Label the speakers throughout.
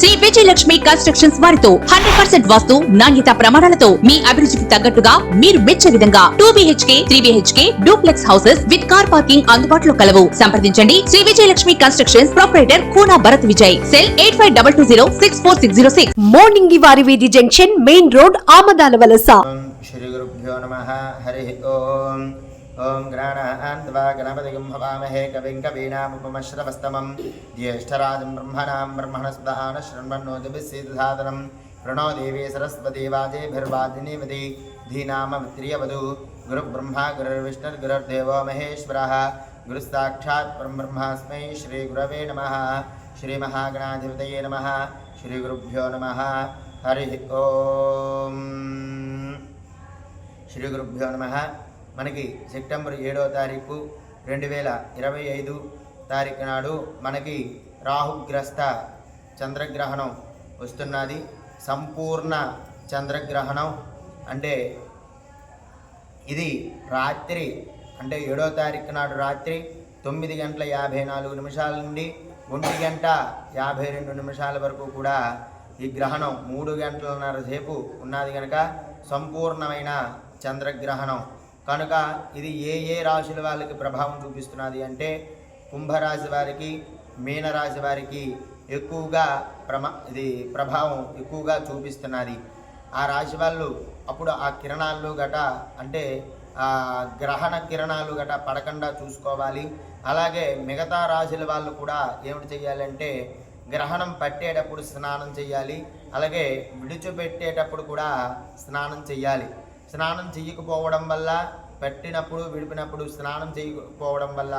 Speaker 1: Shri Vijayalakshmi constructions వారితో hundred percent వాస్తు నాణ్యత ప్రమాణాలతో మీ అభిరుచికి తగ్గట్టుగా మీరు మెచ్చే విధంగా two B H K three B H K duplex houses with car parking అందుబాటులో కలవు. సంప్రదించండి. Shri Vijayalakshmi constructions proprietor Koona Bharat Vijay. Cell eight five double two zero six four six zero six.
Speaker 2: మోర్నింగి వారి వీధి junction main road Amadala వలస.
Speaker 3: శ్రీ గురుభ్యో నమ. హరి ఓం. ॐ गणानान्त्वा गणपतिगं भवामहे कविं कवीनामुपमश्रवस्तमं ज्येष्ठराजं ब्रह्मणां ब्रह्मणस्दानशृण्वन्नोदिभिस्सीदधातनं प्रणो देवी सरस्वती वाजेभिर्वाजिनीमति धीनामवित्रियवधू। गुरुब्रह्मा गुरुर्विष्णुर्गुरुर्देवो महेश्वरः। गुरुस्साक्षात् परब्रह्मास्मै श्रीगुरवे नमः। श्रीमहागणाधिपतये नमः। श्रीगुरुभ्यो नमः। हरिः ॐ श्रीगुरुभ्यो नमः। మనకి సెప్టెంబర్ ఏడవ తారీఖు రెండు వేల ఇరవై ఐదు తారీఖు నాడు మనకి రాహుగ్రస్త చంద్రగ్రహణం వస్తున్నది. సంపూర్ణ చంద్రగ్రహణం అంటే ఇది రాత్రి అంటే ఏడో తారీఖు నాడు రాత్రి తొమ్మిది గంటల యాభై నాలుగు నిమిషాల నుండి ఒంటి గంట యాభై రెండు నిమిషాల వరకు కూడా ఈ గ్రహణం మూడు గంటలన్నర సేపు ఉన్నది కనుక సంపూర్ణమైన చంద్రగ్రహణం. కనుక ఇది ఏ ఏ రాశుల వాళ్ళకి ప్రభావం చూపిస్తున్నది అంటే కుంభరాశి వారికి మీనరాశి వారికి ఎక్కువగా ప్రమా ఇది ప్రభావం ఎక్కువగా చూపిస్తున్నది. ఆ రాశి వాళ్ళు అప్పుడు ఆ కిరణాలు గట అంటే గ్రహణ కిరణాలు గట పడకుండా చూసుకోవాలి. అలాగే మిగతా రాశుల వాళ్ళు కూడా ఏమిటి చేయాలంటే గ్రహణం పట్టేటప్పుడు స్నానం చేయాలి అలాగే విడిచిపెట్టేటప్పుడు కూడా స్నానం చేయాలి స్నానం చేయకపోవడం వల్ల పెట్టినప్పుడు విడిపినప్పుడు స్నానం చేయకపోవడం వల్ల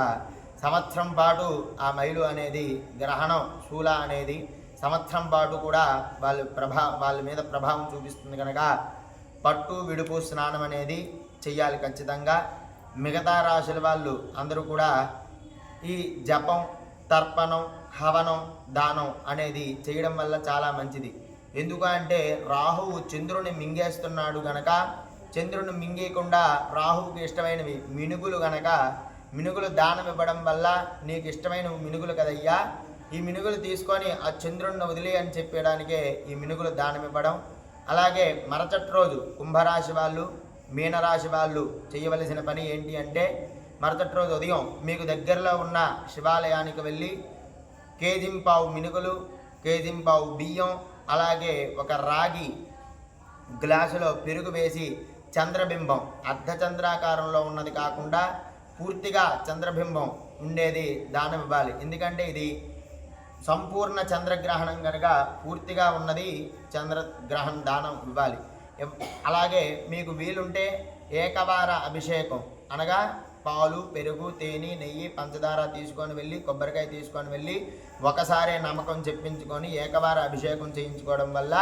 Speaker 3: సంవత్సరం పాటు ఆ మైలు అనేది గ్రహణం శూల అనేది సంవత్సరం పాటు కూడా వాళ్ళ ప్రభా వాళ్ళ మీద ప్రభావం చూపిస్తుంది కనుక పట్టు విడుపు స్నానం అనేది చెయ్యాలి ఖచ్చితంగా. మిగతా రాశుల వాళ్ళు అందరూ కూడా ఈ జపం తర్పణం హవనం దానం అనేది చేయడం వల్ల చాలా మంచిది. ఎందుకంటే రాహువు చంద్రుని మింగేస్తున్నాడు గనక చంద్రుని మింగేయకుండా రాహువుకి ఇష్టమైనవి మినుగులు గనక మినుగులు దానం ఇవ్వడం వల్ల నీకు ఇష్టమైన మినుగులు కదయ్యా? ఈ మినుగులు తీసుకొని ఆ చంద్రుడిని వదిలే అని చెప్పడానికే ఈ మినుగులు దానం ఇవ్వడం. అలాగే మరచటి రోజు కుంభరాశి వాళ్ళు మీనరాశి వాళ్ళు చేయవలసిన పని ఏంటి అంటే మరుసటి రోజు ఉదయం మీకు దగ్గరలో ఉన్న శివాలయానికి వెళ్ళి కేజింపావు మినుగులు కేజింపావు బియ్యం అలాగే ఒక రాగి గ్లాసులో పెరుగు వేసి చంద్రబింబం. అర్ధచంద్రాకారంలో ఉన్నది కాకుండా పూర్తిగా చంద్రబింబం ఉండేది దానం ఇవ్వాలి ఎందుకంటే ఇది సంపూర్ణ చంద్రగ్రహణం కనుక పూర్తిగా ఉన్నది చంద్రగ్రహణం దానం ఇవ్వాలి అలాగే మీకు వీలుంటే ఏకవార అభిషేకం అనగా పాలు పెరుగు తేనె నెయ్యి పంచదార తీసుకొని వెళ్ళి కొబ్బరికాయ తీసుకొని వెళ్ళి ఒకసారే నమ్మకం చెప్పించుకొని ఏకవార అభిషేకం చేయించుకోవడం వల్ల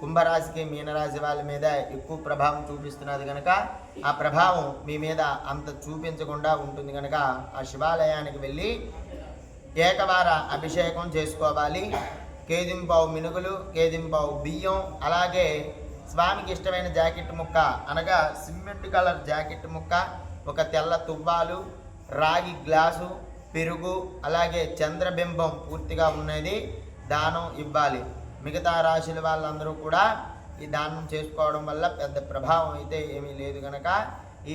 Speaker 3: కుంభరాశికి మీనరాశి వాళ్ళ మీద ఎక్కువ ప్రభావం చూపిస్తున్నది కనుక ఆ ప్రభావం మీ మీద అంత చూపించకుండా ఉంటుంది కనుక ఆ శివాలయానికి వెళ్ళి ఏకవార అభిషేకం చేసుకోవాలి. కేదింపావు మినుగులు కేదింపావు బియ్యం అలాగే స్వామికి ఇష్టమైన జాకెట్ ముక్క అనగా సిమెంట్ కలర్ జాకెట్ ముక్క ఒక తెల్ల తువ్వాలు రాగి గ్లాసు పెరుగు అలాగే చంద్రబింబం పూర్తిగా ఉన్నది దానం ఇవ్వాలి. మిగతా రాశుల వాళ్ళందరూ కూడా ఈ దానం చేసుకోవడం వల్ల పెద్ద ప్రభావం అయితే ఏమీ లేదు కనుక ఈ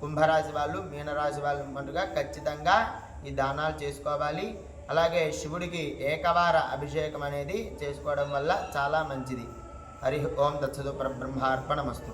Speaker 3: కుంభరాశి వాళ్ళు మీనరాశి వాళ్ళు మటుగా ఖచ్చితంగా ఈ దానాలు చేసుకోవాలి. అలాగే శివుడికి ఏకవార అభిషేకం అనేది చేసుకోవడం వల్ల చాలా మంచిది. హరి ఓం దత్సదు పరబ్రహ్మార్పణమస్తు